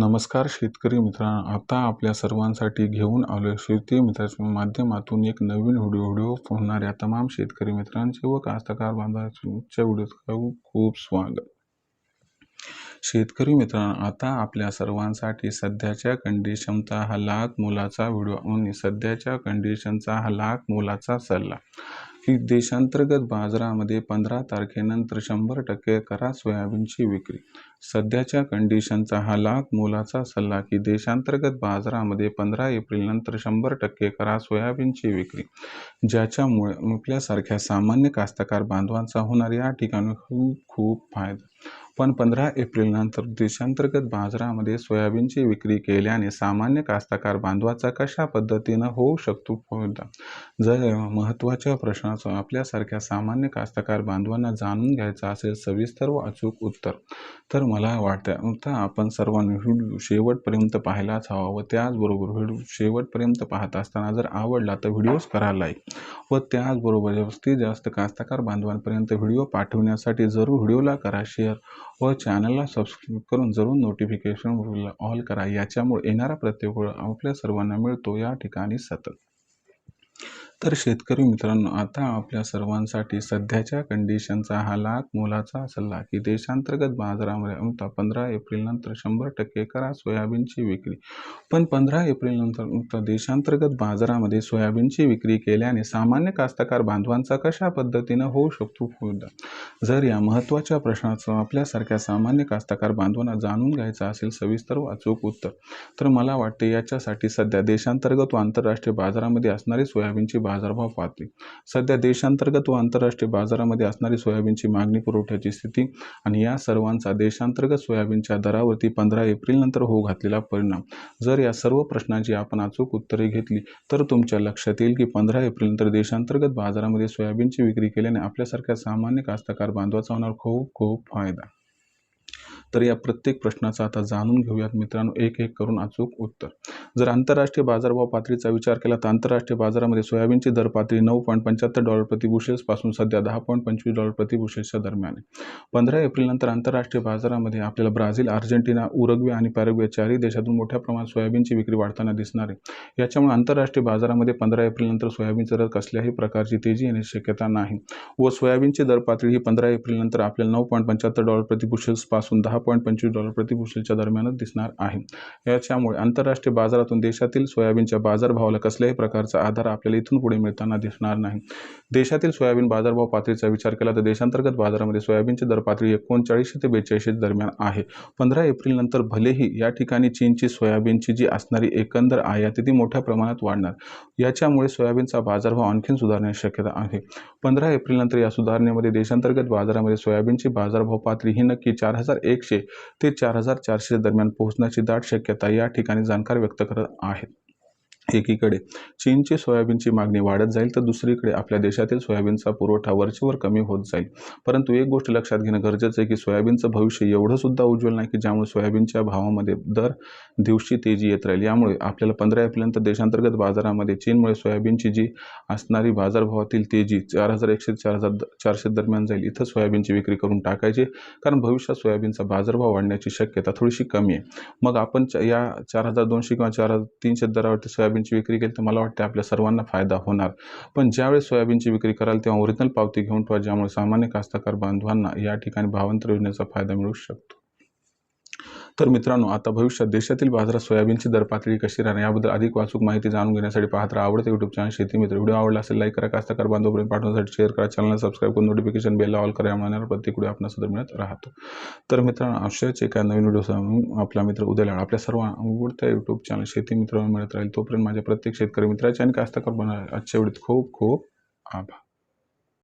नमस्कार शेतकरी मित्रांनो आता आपल्या सर्वांसाठी घेऊन आलो शेती मित्राच्या माध्यमातून एक नवीन व्हिडिओ व्हिडिओ होणाऱ्या तमाम शेतकरी मित्रांचे व कास्तकार बांधवांच्या व्हिडिओत खूप खूप स्वागत. शेतकरी मित्रांनो आता आपल्या सर्वांसाठी सध्याच्या कंडिशनचा हा लाख मोलाचा व्हिडिओ आणि सध्याच्या कंडिशनचा हा लाख मोलाचा सल्ला. की देशांतर्गत बाजारामध्ये पंधरा तारखेनंतर शंभर टक्के करा सोयाबीनची विक्री. सध्याच्या कंडिशनचा हा लाख मोलाचा सल्ला की देशांतर्गत बाजारामध्ये पंधरा एप्रिलनंतर शंभर टक्के करा सोयाबीनची विक्री. ज्याच्यामुळे आपल्यासारख्या सामान्य कास्तकार बांधवांचा होणार या ठिकाणी खूप खूप फायदा. पण पंधरा एप्रिलनंतर देशांतर्गत बाजारामध्ये सोयाबीनची विक्री केल्याने सामान्य कास्तकार बांधवाचा कशा पद्धतीनं होऊ शकतो फायदा? जर महत्त्वाच्या प्रश्नाचं आपल्यासारख्या सामान्य कास्तकार बांधवांना जाणून घ्यायचं असेल सविस्तर व अचूक उत्तर तर मला वाटतं तर आपण सर्वांनी व्हिडिओ शेवटपर्यंत पाहायलाच हवा व त्याचबरोबर व्हिडिओ शेवटपर्यंत पाहत असताना जर आवडला तर व्हिडिओज करा लाईक व त्याचबरोबर जास्तीत जास्त कास्तकार बांधवांपर्यंत व्हिडिओ पाठवण्यासाठी जरूर व्हिडिओला करा शेअर व चॅनलला सबस्क्राईब करून जरूर नोटिफिकेशन ऑल करा. याच्यामुळे येणारा प्रत्येक वेळ आपल्या सर्वांना मिळतो. या ठिकाणी सतत. तर शेतकरी मित्रांनो आता आपल्या सर्वांसाठी सध्याच्या कंडिशनचा हा लाख मोलाचा सल्ला की देशांतर्गत बाजारामध्ये उमता पंधरा एप्रिलनंतर शंभर टक्के करा सोयाबीनची विक्री. पण पंधरा एप्रिलनंतर देशांतर्गत बाजारामध्ये सोयाबीनची विक्री केल्याने सामान्य कास्तकार बांधवांचा कशा पद्धतीनं होऊ शकतो फायदा जर या महत्त्वाच्या प्रश्नाचं आपल्यासारख्या सामान्य कास्तकार बांधवांना जाणून घ्यायचं असेल सविस्तर व अचूक उत्तर तर मला वाटते याच्यासाठी सध्या देशांतर्गत व आंतरराष्ट्रीय बाजारामध्ये असणारी सोयाबीनची बाजारभाव पाहते सध्या देशांतर्गत व आंतरराष्ट्रीय बाजारामध्ये असणारी सोयाबीनची मागणी पुरवठ्याची स्थिती आणि या सर्वांचा देशांतर्गत सोयाबीनच्या दरावरती पंधरा एप्रिलनंतर होऊ घातलेला परिणाम. जर या सर्व प्रश्नांची आपण अचूक उत्तरे घेतली तर तुमच्या लक्षात येईल की पंधरा एप्रिलनंतर देशांतर्गत बाजारामध्ये सोयाबीनची विक्री केल्याने आपल्यासारख्या सामान्य कास्तकार बांधवाचा होणार खूप खूप फायदा. तर या प्रत्येक प्रश्नाचा आता जाणून घेऊयात मित्रांनो. एक एक करून अचूक उत्तर. जर आंतरराष्ट्रीय बाजारभाव पातळीचा विचार केला तर आंतरराष्ट्रीय बाजारामध्ये सोयाबीनची दर पातळी नऊ पॉईंट पंच्याहत्तर डॉलर प्रति बुशेल्सपासून सध्या दहा पॉईंट पंचवीस डॉलर प्रति बुशेल्सच्या दरम्यान आहे. पंधरा एप्रिलनंतर आंतरराष्ट्रीय बाजारामध्ये आपल्याला ब्राझील अर्जेंटिना उरुग्वे आणि पॅरेग्वे चारही देशातून मोठ्या प्रमाणात सोयाबीनची विक्री वाढताना दिसणार आहे. याच्यामुळे आंतरराष्ट्रीय बाजारामध्ये पंधरा एप्रिलनंतर सोयाबीनचा दर कसल्याही प्रकारची तेजी येण्याची शक्यता नाही व सोयाबीनची दर पातळी ही पंधरा एप्रिलनंतर आपल्याला नऊ पॉईंट पंच्याहत्तर डॉलर प्रति बुशेल्सपासून दहा पॉईंट पंचवीस डॉलर प्रतिपुशीलच्या दरम्यानच दिसणार आहे. याच्यामुळे आंतरराष्ट्रीय बाजारातून देशातील सोयाबीनच्या बाजारभावाला कसल्याही प्रकारचा आधार आपल्याला इथून पुढे मिळताना दिसणार नाही. देशातील सोयाबीन बाजारभाव पातळीचा विचार केला तर देशांतर्गत बाजारामध्ये सोयाबीनची दर पातळी एकोणचाळीसशे ते बेचाळीसशे दरम्यान आहे. पंधरा एप्रिल नंतर भलेही या ठिकाणी चीनची सोयाबीनची जी असणारी एकंदर आयात ती मोठ्या प्रमाणात वाढणार. याच्यामुळे सोयाबीनचा बाजारभाव आणखीन सुधारण्याची शक्यता आहे. पंधरा एप्रिलनंतर या सुधारणेमध्ये देशांतर्गत बाजारामध्ये सोयाबीनची बाजारभाव पातळी ही नक्की चार हजार एकशे ते चार हजार चारशे दरम्यान पोहोचण्याची दाट शक्यता या ठिकाणी जाणकार व्यक्त करत आहेत. एकीकडे चीनची सोयाबीनची मागणी वाढत जाईल तर दुसरीकडे आपल्या देशातील सोयाबीनचा पुरवठा वरचेवर कमी होत जाईल. परंतु एक गोष्ट लक्षात घेणं गरजेचं आहे की सोयाबीनचं भविष्य एवढं सुद्धा उज्ज्वल नाही की ज्यामुळे सोयाबीनच्या भावामध्ये दर दिवशी तेजी येत राहील. यामुळे आपल्याला पंधरा एप्रिलनंतर देशांतर्गत बाजारामध्ये चीनमुळे सोयाबीनची जी असणारी बाजारभावातील तेजी चार हजार एकशे चार हजार चारशे दरम्यान जाईल इथं सोयाबीनची विक्री करून टाकायची. कारण भविष्यात सोयाबीनचा बाजारभाव वाढण्याची शक्यता थोडीशी कमी आहे. मग आपण या चार हजार दोनशे किंवा चार हजार तीनशे दरावरती सोयाबीन सोयाबीनची विक्री केली तर मला वाटते आपल्या सर्वांना फायदा होणार. पण ज्यावेळेस सोयाबीनची विक्री कराल तेव्हा ओरिजिनल पावती घेऊन ठेवा ज्यामुळे सामान्य कास्तकार बांधवांना या ठिकाणी भावांतर योजनेचा फायदा मिळू शकतो. तर मित्रांनो आता भविष्यात देशातील बाजारात सोयाबीनची दर पातळी कशी राहणार याबद्दल अधिक वाचूक माहिती जाणून घेण्यासाठी पाहत राहा. आवडते युट्यूब चॅनल शेती मित्र. व्हिडिओ आवडला असेल लाईक करा. कास्तकार बांधवपर्यंत पाठवण्यासाठी शेअर करा. चॅनलला सबस्क्राईब करून नोटिफिकेशन बेल ऑल करा. म्हणणार प्रत्येक व्हिडिओ आपण सदर मिळत राहतो. तर मित्रांनो अशाच एका नवीन व्हिडिओ आपला मित्र उद्याला आपल्या सर्व आवडत्या युट्यूब चॅनल शेती मित्र मिळत राहील. तोपर्यंत माझ्या प्रत्येक शेतकरी मित्राचे आणि कास्तकार बनणार आजच्या वेळेत खूप खूप आभार.